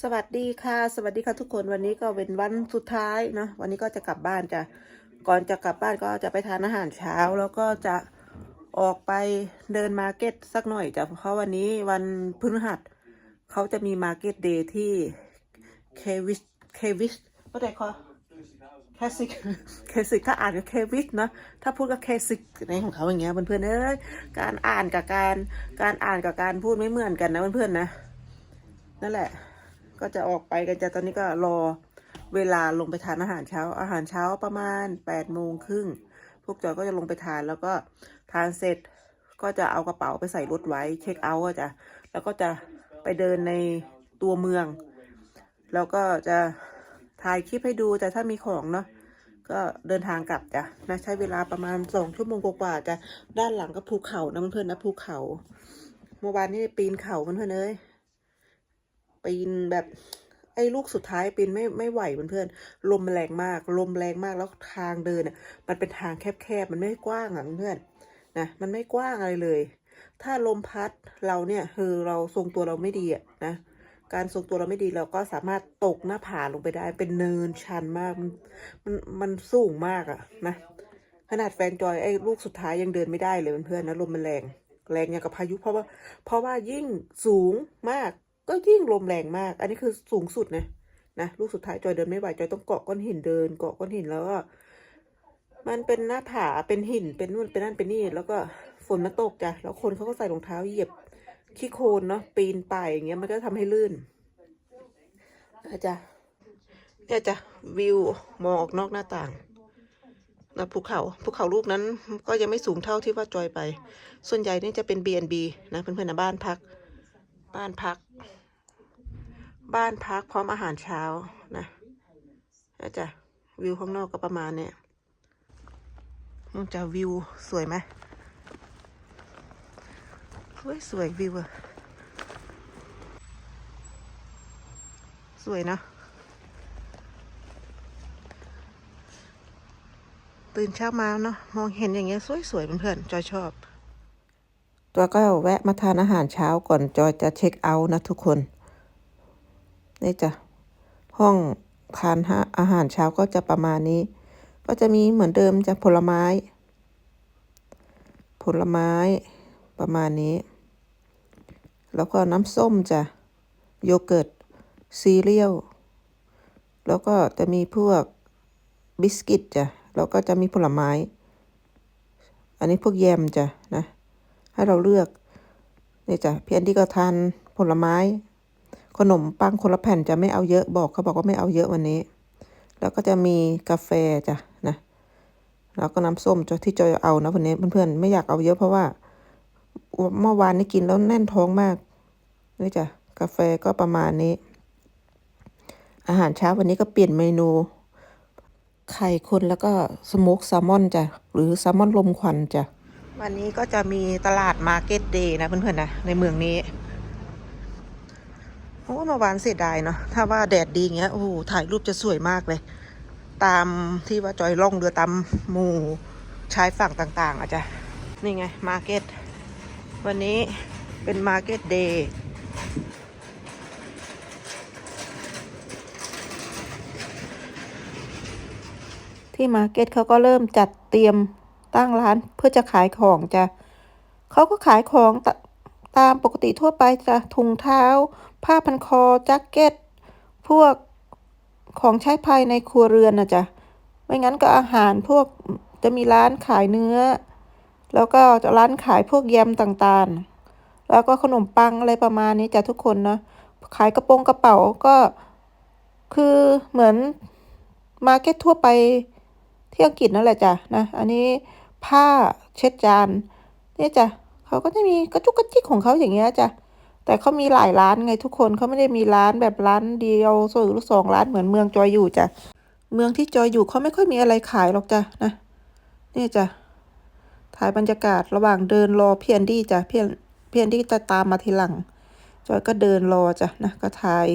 สวัสดีค่ะ สวัสดีค่ะทุกคนวันนี้ก็เป็นวันสุดท้ายเนอะวันนี้ก็จะกลับบ้านจะก่อนจะกลับบ้านก็จะไปทานอาหารเช้า แล้วก็จะออกไปเดินมาร์เก็ตสักหน่อยจ้ะเพราะวันนี้วันพฤหัสเขาจะมีมาร์เก็ตเดย์ที่เควิสเควิสก็ได้คอแคสิกเคสิกถ้าอ่านก็เควิสเนาะถ้าพูดก็เคสิกในของเขาอย่างเงี้ยเพื่อนๆเอ้ยการอ่านกับการการอ่านกับการพูดไม่เหมือนกันนะเพื่อนๆนะนั่นแหละ ก็จะออกไปกันจะตอนนี้ก็รอเวลาลงไปทานอาหารเช้า อาหารเช้าประมาณแปดโมงครึ่งพวกจอยก็จะลงไปทานแล้วก็ทานเสร็จก็จะเอากระเป๋าไปใส่รถไว้เช็คเอาท์จ้ะแล้วก็จะไปเดินในตัวเมือง แล้วก็จะถ่ายคลิปให้ดูแต่ถ้ามีของเนาะก็เดินทางกลับจ้ะนะใช้เวลาประมาณสองชั่วโมงกว่าๆจ้ะด้านหลังก็ภูเขานะเพื่อนๆนะภูเขา เมื่อวานนี้ปีนเขาเพื่อนๆเอ้ย ปีนแบบไอ้ลูกสุดท้ายปีนไม่ไม่ไหวเพื่อนๆลมแรงมาก ลมแรงมากแล้วทางเดินอะมันเป็นทางแคบๆมันไม่กว้างอะเพื่อนนะมันไม่กว้างอะไรเลย ถ้าลมพัดเราเนี่ยคือเราทรงตัวเราไม่ดีอะนะการทรงตัวเราไม่ดีเราก็สามารถตกหน้าผาลงไปได้เป็นเนินชันมากมันมันมันสูงมากอะนะขนาดแฟนจอยไอ้ลูกสุดท้ายยังเดินไม่ได้เลยเพื่อนๆนะลมมันแรงแรงอย่างกับพายุเพราะว่าเพราะว่ายิ่งสูงมาก ก็ยิ่งลมแรงมาก อันนี้คือสูงสุดนะนะลูกสุดท้ายจอยเดินไม่ไหวจอยต้องเกาะก้อนหินเดิน เกาะก้อนหินแล้วก็มันเป็นหน้าผาเป็นหินเป็นนู่นเป็นนั่นเป็นนี่แล้วก็ฝนมันตกจ้ะแล้วคนเขาก็ใส่รองเท้าเหยียบขี้โคลนเนาะปีนป่ายอย่างเงี้ยมันก็ทำให้ลื่นอาจารย์เนี่ยจ้ะวิวมองออกนอกหน้าต่างนะภูเขาภูเขาลูกนั้นก็ยังไม่สูงเท่าที่ว่าจอยไป ส่วนใหญ่นี่จะเป็น B&B นะเพื่อนๆนะบ้านพัก บ้านพัก บ้านพักพร้อมอาหารเช้านะแล้วจ้ะวิวข้างนอกก็ประมาณเนี้ยมันจะวิวสวยไหมสวยสวยวิวอะสวยเนอะตื่นเช้ามาเนาะมองเห็นอย่างเงี้ยสวยๆเพื่อนๆจอยชอบ ตัวก็แวะมาทานอาหารเช้าก่อนจอยจะเช็คเอาท์นะทุกคน นี่จ้ะ ห้องทานอาหารเช้าก็จะประมาณนี้ ก็จะมีเหมือนเดิมจะผลไม้ ผลไม้ประมาณนี้ แล้วก็น้ำส้มจ้ะ โยเกิร์ต ซีเรียล แล้วก็จะมีพวกบิสกิตจ้ะ แล้วก็จะมีผลไม้ อันนี้พวกแยมจ้ะนะ ให้เราเลือกนี่จ้ะพี่แอนดี้ก็ทานผลไม้ ขนมปังคนละแผ่นจะไม่เอาเยอะบอกเขาบอกว่าไม่เอาเยอะวันนี้ แล้วก็จะมีกาแฟจ้ะนะแล้วก็น้ำส้มจะที่จอยเอานะวันนี้เพื่อนๆไม่อยากเอาเยอะเพราะว่าเมื่อวานนี้กินแล้วแน่นท้องมากนี่จ้ะกาแฟก็ประมาณนี้ อาหารเช้าวันนี้ก็เปลี่ยนเมนู ไข่คนแล้วก็สโมกแซลมอนจ้ะหรือแซลมอนลมควันจ้ะ วันนี้ก็จะมีตลาดมาร์เก็ตเดย์นะเพื่อนๆนะ ในเมืองนี้โอ้เมื่อวานเสียดายเนาะถ้าว่าแดดดีเงี้ยโอ้โหถ่ายรูปจะสวยมากเลย ตามที่ว่าจอยล่องเรือตามหมู่ชายฝั่งต่างๆอะจ้ะนี่ไงมาร์เก็ตวันนี้เป็นมาร์เก็ตเดย์ที่มาร์เก็ตเขาก็เริ่มจัดเตรียม ตั้งร้านเพื่อจะขายของจ้ะเขาก็ขายของตตามปกติทั่วไปจ้ะถุงเท้า ผ้าพันคอแจ็คเก็ต พวกของใช้ภายในครัวเรือนนะจ๊ะไม่งั้นก็อาหารพวกจะมีร้านขายเนื้อ แล้วก็จะร้านขายพวกแยมต่างๆ แล้วก็ขนมปังอะไรประมาณนี้จ้ะทุกคนนะขายกระโปรงกระเป๋าก็คือเหมือนมาร์เก็ตทั่วไปที่อังกฤษนั่นแหละจ้ะนะ อันนี้ ผ้าเช็ดจานเนี่ยจ้ะเขาก็จะมีกระจุกกระจิกของเขาอย่างเงี้ยจ้ะแต่เขามีหลายร้านไงทุกคนเขาไม่ได้มีร้านแบบร้านเดียวหรือสองร้านเหมือนเมืองจอยอยู่จ้ะเมืองที่จอยอยู่เขาไม่ค่อยมีอะไรขายหรอกจ้ะนะนี่จ้ะถ่ายบรรยากาศระหว่างเดินรอเพียนดี้จ้ะเพียนเพียนดี้จะตามมาทีหลัง จอยก็เดินรอจ้ะนะก็ถ่าย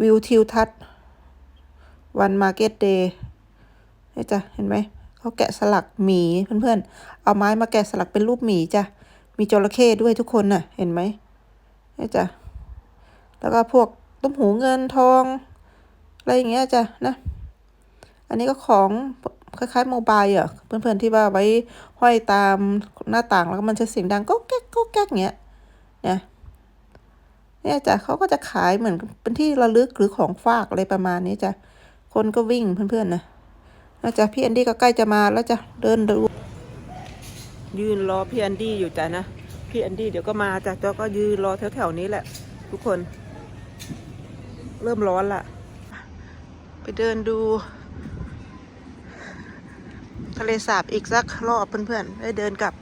วิวทิวทัศน์วันมาร์เก็ตเดย์นี่จ้ะเห็นไหม เขาแกะสลักหมีเพื่อนๆ เอาไม้มาแกะสลักเป็นรูปหมีจ้ะ มีจระเข้ด้วยทุกคนน่ะ เห็นไหมนี่จ้ะ แล้วก็พวกต้มหูเงินทอง อะไรอย่างเงี้ยจ้ะนะ อันนี้ก็ของคล้ายๆโมบายอะ เพื่อนๆที่ว่าไว้ห้อยตามหน้าต่างแล้วก็มันจะเสียงดังก็แก๊กก็แก๊กเงี้ยเนี่ยเนี่ยจ้ะเขาก็จะขายเหมือนเป็นที่ระลึกหรือของฝากอะไรประมาณนี้จ้ะ คนก็วิ่งเพื่อนๆนะ แล้วจะพี่แอนดี้ก็ใกล้จะมาแล้วจ้ะเดินดูยืนรอพี่แอนดี้อยู่จ้ะนะพี่แอนดี้เดี๋ยวก็มาจ้ะจ้าก็ยืนรอแถวๆนี้แหละ ทุกคน เริ่มร้อนละไปเดินดู ทะเลสาบอีกสักรอบเพื่อนๆได้เดินกลับ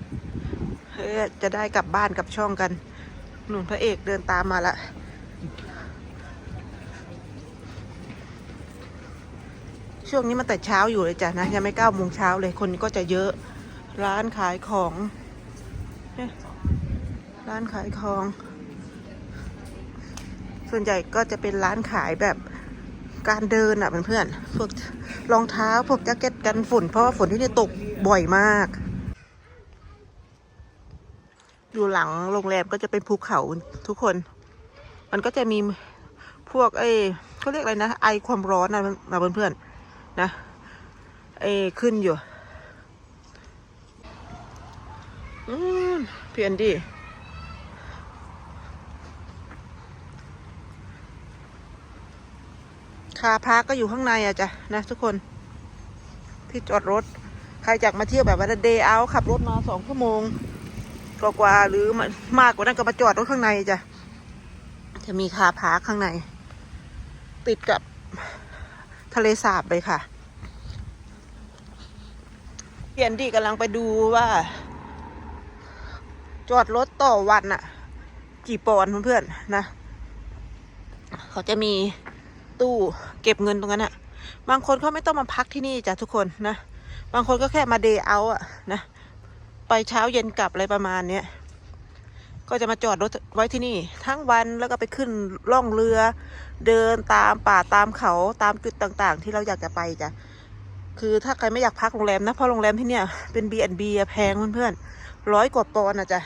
จะได้กลับบ้านกลับช่องกัน หนุนพระเอกเดินตามมาละ ช่วงนี้มันแต่เช้าอยู่เลยจ้ะนะยังไม่เก้าโมงเช้าเลยคนก็จะเยอะร้านขายของเนี่ยร้านขายของ ส่วนใหญ่ก็จะเป็นร้านขายแบบการเดินอะเพื่อนๆพวกรองเท้าพวกแจ็คเก็ตกันฝน เพราะว่าฝนที่นี่ตกบ่อยมาก อยู่หลังโรงแรมก็จะเป็นภูเขาทุกคน มันก็จะมีพวกไอ้เขาเรียกอะไรนะ ไอความร้อนนะนะเพื่อนๆ นะไอขึ้นอยู่เพียนดีคาพาร์กก็อยู่ข้างในอะจ้ะนะทุกคน ที่จอดรถ ใครอยากมาเที่ยวแบบวันเดย์เอาขับรถมาสองชั่วโมงกว่าหรือมมากกว่านั้นก็มาจอดรถข้างในจ้ะ จะมีคาพาร์คข้างใน ติดกับ ทะเลสาบเลยค่ะเพียนดีกำลังไปดูว่า จอดรถต่อวันอะกี่ปอนเพื่อนๆนะ เขาจะมีตู้เก็บเงินตรงนั้นอะบางคนเขาไม่ต้องมาพักที่นี่จ้ะทุกคนนะ บางคนก็แค่มาเดย์เอาอะนะ ไปเช้าเย็นกลับอะไรประมาณเนี้ย ก็จะมาจอดรถไว้ที่นี่ ทั้งวันแล้วก็ไปขึ้นล่องเรือ เดินตามป่าตามเขาตามจุดต่างๆ ที่เราอยากจะไปจ้ะคือถ้าใครไม่อยากพักโรงแรมนะเพราะโรงแรมที่เนี่ยเป็น B&B อะแพงเพื่อนๆร้อยกว่าปอนด์อะจ้ะ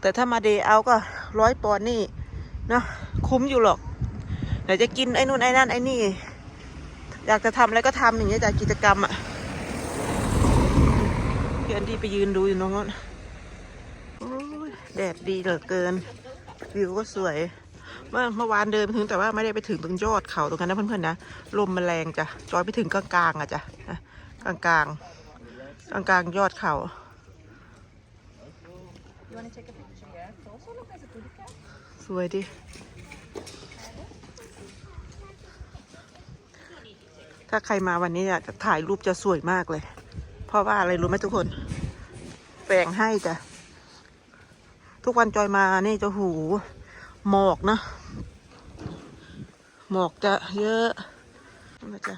แต่ถ้ามาเดย์เอาก็ร้อยปอนด์นี่เนาะคุ้มอยู่หรอกเดี๋ยวจะกินไอ้นู่นไอ้นั่นไอ้นี่ อยากจะทำอะไรก็ทำอย่างเงี้ยจากกิจกรรมอะ่ะพี่แอนดี้ไปยืนดูอยู่ตรงนั้นโอ้ย แดดดีเหลือเกิน วิวก็สวย เมื่อเมื่อวานเดินไปถึงแต่ว่าไม่ได้ไปถึงตรงยอดเขาตรงนั้นนะเพื่อนๆนะลมมันแรงจ้ะจอยไปถึงกลางๆอะจ้ะนะกลางๆกลางๆยอดเขา You want to take a picture? Yeah. It also look as a goodie bag. สวยดิถ้าใครมาวันนี้อะจะถ่ายรูปจะสวยมากเลย เพราะว่าอะไรรู้ไหมทุกคน แปลงให้จ้ะ ทุกวันจอยมานี่จะหูหมอกนะ หมอกจะเยอะนะจ๊ะ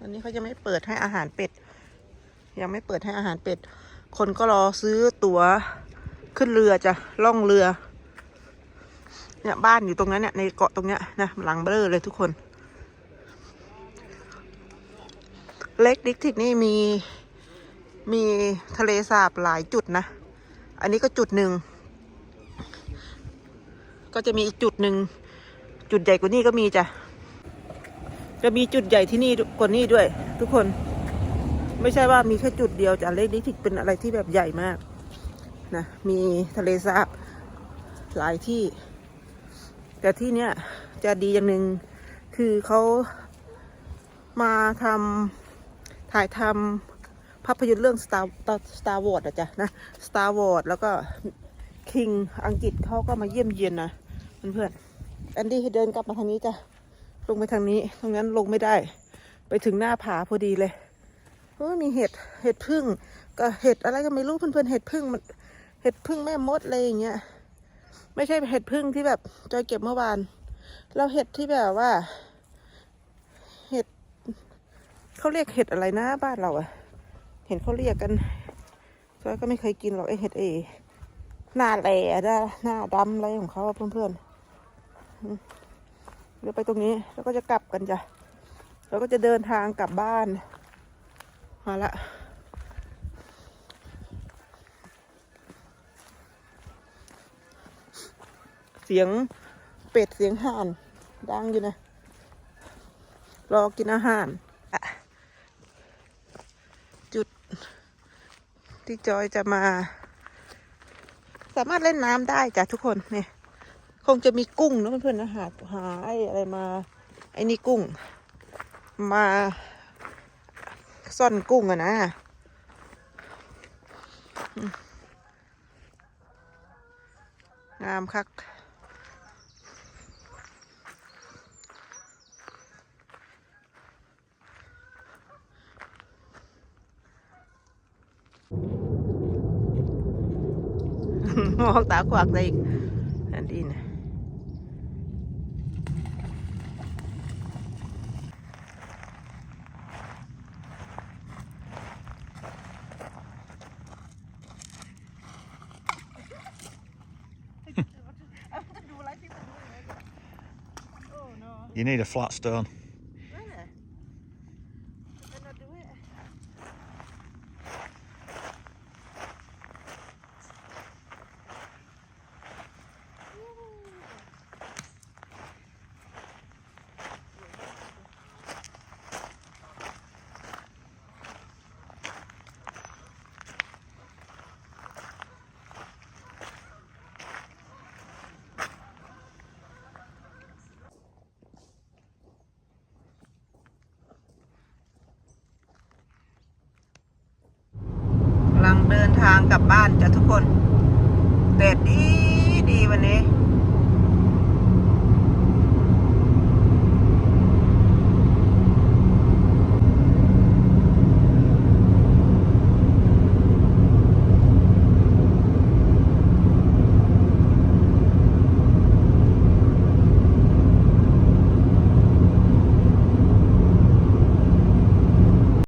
วันนี้เขาจะไม่เปิดให้อาหารเป็ด ยังไม่เปิดให้อาหารเป็ด คนก็รอซื้อตั๋วขึ้นเรือจะล่องเรือ เนี่ยบ้านอยู่ตรงนั้นเนี่ยในเกาะตรงเนี้ยนะหลังเบลอเลยทุกคน เล็กดิกทิกนี่มีมีทะเลสาบหลายจุดนะ อันนี้ก็จุดหนึ่ง ก็จะมีอีกจุดหนึ่ง จุดใหญ่กว่านี้ก็มีจ้ะ จะมีจุดใหญ่ที่นี่กว่านี้ด้วย ทุกคน ไม่ใช่ว่ามีแค่จุดเดียวจ้ะเล็กดิกทิกเป็นอะไรที่แบบใหญ่มากนะ มีทะเลสาบหลายที่ แต่ที่เนี้ยจะดีอย่างหนึ่งคือเขามาทำถ่ายทำ ภาพยนตร์เรื่อง Star Star Wars อะจ้ะนะ Star Wars แล้วก็คิงอังกฤษเขาก็มาเยี่ยมเยียนนะเพื่อนๆแอนดี้ให้เดินกลับมาทางนี้จ้ะลงไปทางนี้ตรงนั้นลงไม่ได้ ไปถึงหน้าผาพอดีเลยเฮ้ยมีเห็ดเห็ดพึ่งก็เห็ดอะไรก็ไม่รู้เพื่อนๆเห็ดพึ่งมันเห็ดพึ่งแม่มดอะไรอย่างเงี้ยไม่ใช่เห็ดพึ่งที่แบบจอยเก็บเมื่อวานเราเห็ดที่แบบว่า เห็ดเขาเรียกเห็ดอะไรนะบ้านเราอะ เห็นเขาเรียกกันจอยก็ไม่เคยกินหรอกไอเห็ดเอหน้าแหล่หน้าดำอะไรของเขาเพื่อนๆเดี๋ยวไปตรงนี้แล้วก็จะกลับกันจ้ะเราก็จะเดินทางกลับบ้านมาละเสียงเป็ดเสียงห่านดังอยู่นะ รอกินอาหารอะจุด ที่จอยจะมา สามารถเล่นน้ำได้จ้ะทุกคนเนี่ยคงจะมีกุ้งนะเพื่อนๆนะหาหาไอ้อะไรมา ไอ้นี่กุ้ง มาซ่อนกุ้งอะนะงามคัก มองตาขวากได้อีกอันดีนะ You need a flat stone. นั่นน่ะเป็นอะไรด้วย กำลัง เดินทางกลับบ้านจ้ะทุกคนแดดดีดีวันนี้